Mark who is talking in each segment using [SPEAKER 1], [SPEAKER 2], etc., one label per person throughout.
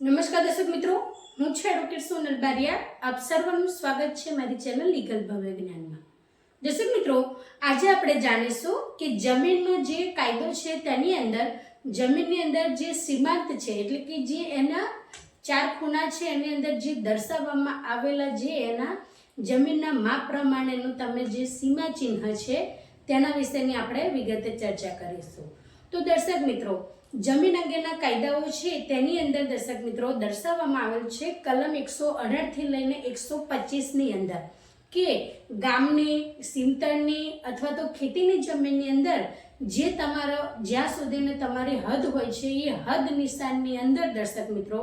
[SPEAKER 1] નમસ્કાર દર્શક મિત્રો, હું છું એડવોકેટ સોનલ બારિયા. આપ સર્વનું સ્વાગત છે મારી ચેનલ લીગલ ભવ્ય જ્ઞાનમાં. દર્શક મિત્રો, આજે આપણે જાણીશું કે જમીનનો જે કાયદો છે તેની અંદર, જમીનની અંદર જે સીમાંત છે, એટલે કે જે એના ચાર ખૂણા છે, એની અંદર જે દર્શાવવામાં આવેલા જે એના જમીનના માપ પ્રમાણેનું તમે જે સીમા ચિહ્ન છે, તેના વિશેની આપણે વિગતે ચર્ચા કરીશું. તો દર્શક મિત્રો જમીન અંગેના કાયદાઓ છે, તેની અંદર દર્શક મિત્રો દર્શાવવામાં આવેલ છે, કલમ એકસો અઢારથી લઈને એકસો પચીસની અંદર કે ગામની, સીમતળની અથવા તો ખેતીની જમીનની અંદર જે તમારો, જ્યાં સુધીને તમારી હદ હોય છે, એ હદ નિશાનની અંદર દર્શક મિત્રો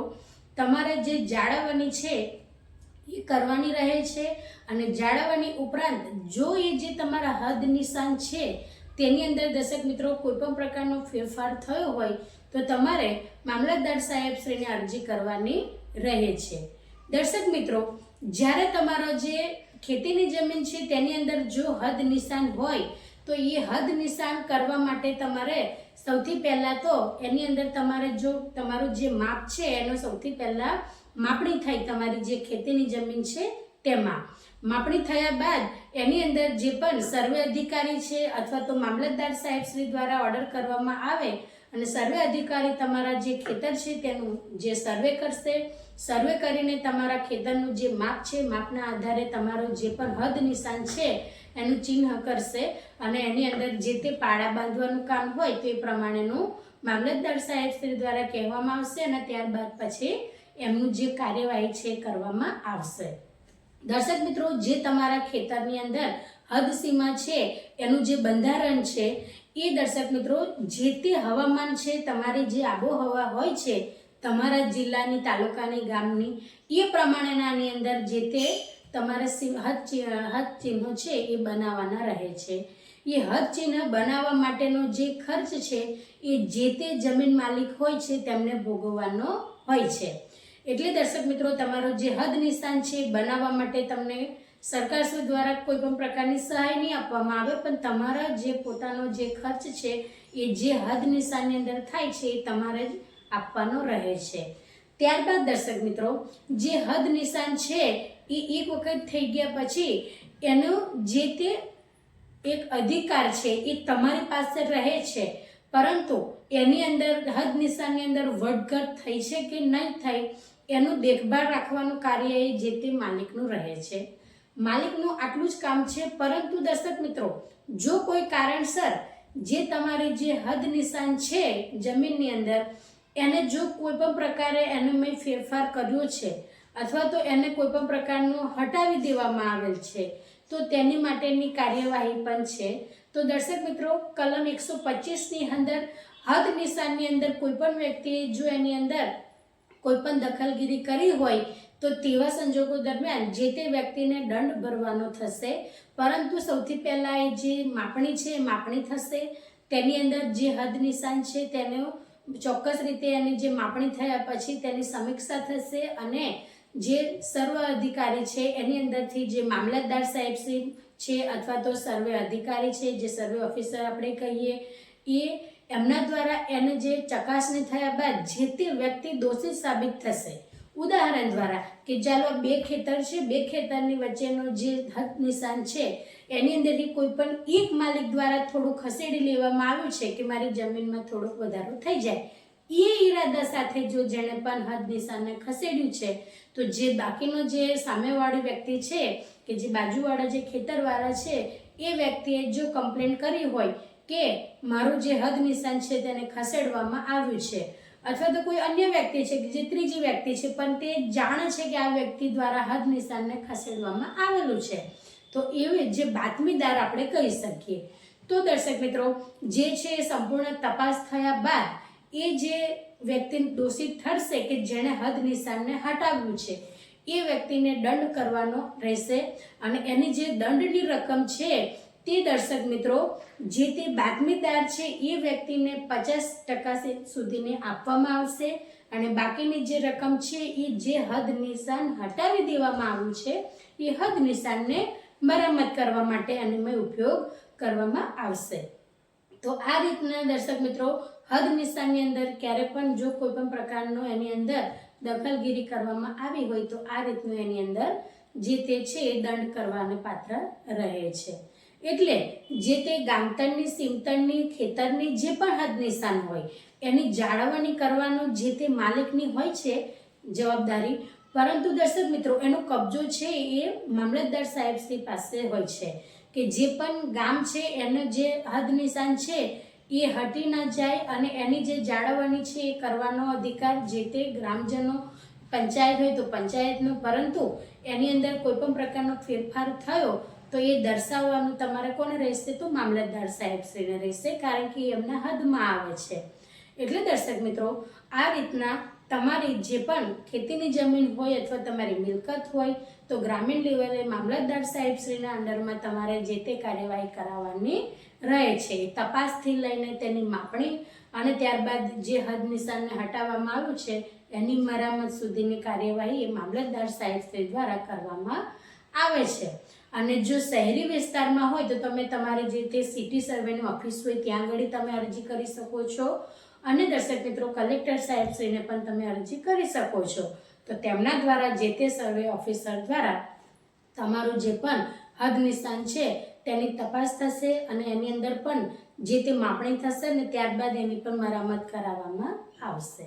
[SPEAKER 1] તમારે જે જાળવવાની છે, એ કરવાની રહે છે અને જાળવવાની ઉપરાંત જો એ જે તમારા હદ નિશાન છે તેની અંદર દર્શક મિત્રો કોઈ પણ પ્રકારનો ફેરફાર થયો હોય તો તમારે મામલતદાર સાહેબ શ્રીને અરજી કરવાની રહે છે. દર્શક મિત્રો, જ્યારે તમારો જે ખેતીની જમીન છે તેની અંદર જો હદ નિશાન હોય તો એ હદ નિશાન કરવા માટે તમારે સૌથી પહેલાં તો એની અંદર તમારે જો તમારું જે માપ છે એનો સૌથી પહેલાં માપણી થાય તમારી જે ખેતીની જમીન છે તેમાં માપણી થયા બાદ એની અંદર જે પણ સર્વે અધિકારી છે અથવા તો મામલતદાર સાહેબ શ્રી દ્વારા ઓર્ડર કરવામાં આવે અને સર્વે અધિકારી તમારા જે ખેતર છે તેનું જે સર્વે કરશે, સર્વે કરીને તમારા ખેતરનું જે માપ છે, માપના આધારે તમારો જે પણ હદ નિશાન છે એનું ચિહ્ન કરશે અને એની અંદર જે તે પાળા બાંધવાનું કામ હોય તે પ્રમાણેનું મામલતદાર સાહેબ શ્રી દ્વારા કહેવામાં આવશે અને ત્યારબાદ પછી એમનું જે કાર્યવાહી છે કરવામાં આવશે. દર્શક મિત્રો, જે તમારા ખેતરની અંદર હદ સીમા છે, એનું જે બંધારણ છે, એ દર્શક મિત્રો, જે તે હવામાન છે, તમારી જે આબોહવા હોય છે, તમારા જિલ્લાની, તાલુકાની, ગામની, એ પ્રમાણેનાની અંદર જે તે તમારા હદ હદ ચિહ્નો છે, એ બનાવવાના રહે છે. એ હદ ચિહ્ન બનાવવા માટેનો જે ખર્ચ છે, એ જે તે જમીન માલિક હોય છે, તેમને ભોગવવાનો હોય છે. એટલે દર્શક મિત્રો, તમારો જે હદ નિશાન છે બનાવવા માટે તમને સરકાર શ્રી દ્વારા કોઈ પણ પ્રકારની સહાય નહીં આપવામાં આવે, પણ તમારા જે પોતાનો જે ખર્ચ છે એ જે હદ નિશાનની અંદર થાય છે એ તમારે જ આપવાનો રહે છે. ત્યારબાદ દર્શક મિત્રો, જે હદ નિશાન છે એ એક વખત થઈ ગયા પછી એનો જે તે એક અધિકાર છે એ તમારી પાસે રહે છે, પરંતુ એની અંદર હદ નિશાનની અંદર વડઘટ થઈ છે કે નહીં થઈ એનું દેખભાળ રાખવાનું કાર્ય એ જે તે માલિકનું રહે છે. માલિકનું આટલું જ કામ છે, પરંતુ દર્શક મિત્રો, જો કોઈ કારણસર જે તમારી જે હદ નિશાન છે જમીનની અંદર, એને જો કોઈ પણ પ્રકારે એને મેં ફેરફાર કર્યો છે, અથવા તો એને કોઈ પણ પ્રકારનું હટાવી દેવામાં આવેલ છે, તો તેની માટેની કાર્યવાહી પણ છે. તો દર્શક મિત્રો, કલમ એકસો પચીસની અંદર હદ નિશાનની અંદર કોઈ પણ વ્યક્તિએ જો એની અંદર કોઈ પણ દખલગીરી કરી હોય તો તેવા સંજોગો દરમિયાન જે તે વ્યક્તિને દંડ ભરવાનો થશે. પરંતુ સૌથી પહેલાં એ જે માપણી છે એ માપણી થશે. તેની અંદર જે હદ નિશાન છે તેનો ચોક્કસ રીતે એની જે માપણી થયા પછી તેની સમીક્ષા થશે અને જે સર્વ અધિકારી છે એની અંદરથી જે મામલતદાર સાહેબ છે અથવા તો સર્વે અધિકારી છે, જે સર્વે ઓફિસર આપણે કહીએ, એ એમના દ્વારા એને જે ચકાસણી થયા બાદ જે તે વ્યક્તિ દોષિત સાબિત થશે. ઉદાહરણ દ્વારા કે ચાલો બે ખેતર છે, બે ખેતરની વચ્ચેનો જે હક નિશાન છે, એની અંદરથી કોઈ પણ એક માલિક દ્વારા થોડું ખસેડી લેવામાં આવ્યું છે કે મારી જમીનમાં થોડોક વધારો થઈ જાય. એ ઈરાદા સાથે જો જેણે પણ હદ નિશાનને ખસેડ્યું છે, તો જે બાકીનો જે સામેવાળી વ્યક્તિ છે કે જે બાજુવાળા જે ખેતરવાળા છે, એ વ્યક્તિએ જો કમ્પ્લેન કરી હોય કે મારું જે હદ નિશાન છે તેને ખસેડવામાં આવ્યું છે. અથવા તો કોઈ અન્ય વ્યક્તિ છે કે જે ત્રીજી વ્યક્તિ છે, પણ તે જાણે છે કે આ વ્યક્તિ દ્વારા હદ નિશાનને ખસેડવામાં આવેલું છે. તો એવી જે બાતમીદાર આપણે કહી શકીએ. તો દર્શક મિત્રો, જે છે એ સંપૂર્ણ તપાસ થયા બાદ એ જે વ્યક્તિ દોષિત ઠરશે કે જેણે હદ નિશાનને હટાવ્યું છે, એ વ્યક્તિને દંડ કરવાનો રહેશે. અને એની જે દંડની રકમ છે તે દર્શક મિત્રો, જે તે બાતમીદાર છે, એ વ્યક્તિને પચાસ ટકા સુધીને આપવામાં આવશે અને બાકીની જે રકમ છે, એ જે હદ નિશાન હટાવી દેવામાં આવ્યું છે, એ હદ નિશાનને મરામત કરવા માટે અનુમય ઉપયોગ કરવામાં આવશે. તો આ રીતના દર્શક મિત્રો, હદ નિશાનની અંદર ક્યારે પણ જો કોઈ પણ પ્રકારનો એની અંદર દખલગીરી કરવામાં આવી હોય, તો આ રીતનું એની અંદર જે તે છે, એ દંડ કરવાને પાત્ર રહે છે. એટલે જે તે ગામતણની સીમતણની ખેતરની જે પણ હદ નિશાન હોય, એની જાળવણી કરવાનો જે તે માલિકની હોય છે જવાબદારી. પરંતુ દર્શક મિત્રો, એનો કબજો છે એ મામલતદાર સાહેબશ્રી પાસે હોય છે કે જે પણ ગામ છે, એનો જે હદ નિશાન છે એ હટી ન જાય અને એની જે જાળવણી છે એ કરવાનો અધિકાર જે તે ગ્રામજનો, પંચાયત હોય તો પંચાયતનો, પરંતુ એની અંદર કોઈ પણ પ્રકારનો ફેરફાર થયો તો એ દર્શાવવાનું તમારે કોને રહેશે? તો મામલતદાર સાહેબશ્રીને રહેશે, કારણ કે એમના હદમાં આવે છે. એટલે દર્શક મિત્રો, આ રીતના તમારી જે પણ ખેતીની જમીન હોય અથવા તમારી મિલકત હોય, તો ગ્રામીણ લેવલે મામલતદાર સાહેબશ્રીના અંડરમાં તમારે જે તે કાર્યવાહી કરાવવાની રહે છે. તપાસથી લઈને તેની માપણી અને ત્યારબાદ જે હદ નિશાનને હટાવવામાં આવ્યું છે, એની મરામત સુધીની કાર્યવાહી એ મામલતદાર સાહેબશ્રી દ્વારા કરવામાં આવે છે. અને જો શહેરી વિસ્તારમાં હોય તો તમે તમારી જે તે સિટી સર્વેની ઓફિસ હોય ત્યાં આગળ તમે અરજી કરી શકો છો. અને દર્શક મિત્રો કલેક્ટર સાહેબ શ્રીને પણ તમે અરજી કરી શકો છો. તો તેમના દ્વારા જે તે સર્વે ઓફિસર દ્વારા તમારું જે પણ હદ નિશાન છે તેની તપાસ થશે અને એની અંદર પણ જે તે માપણી થશે ને ત્યારબાદ એની પણ મરામત કરાવવામાં આવશે.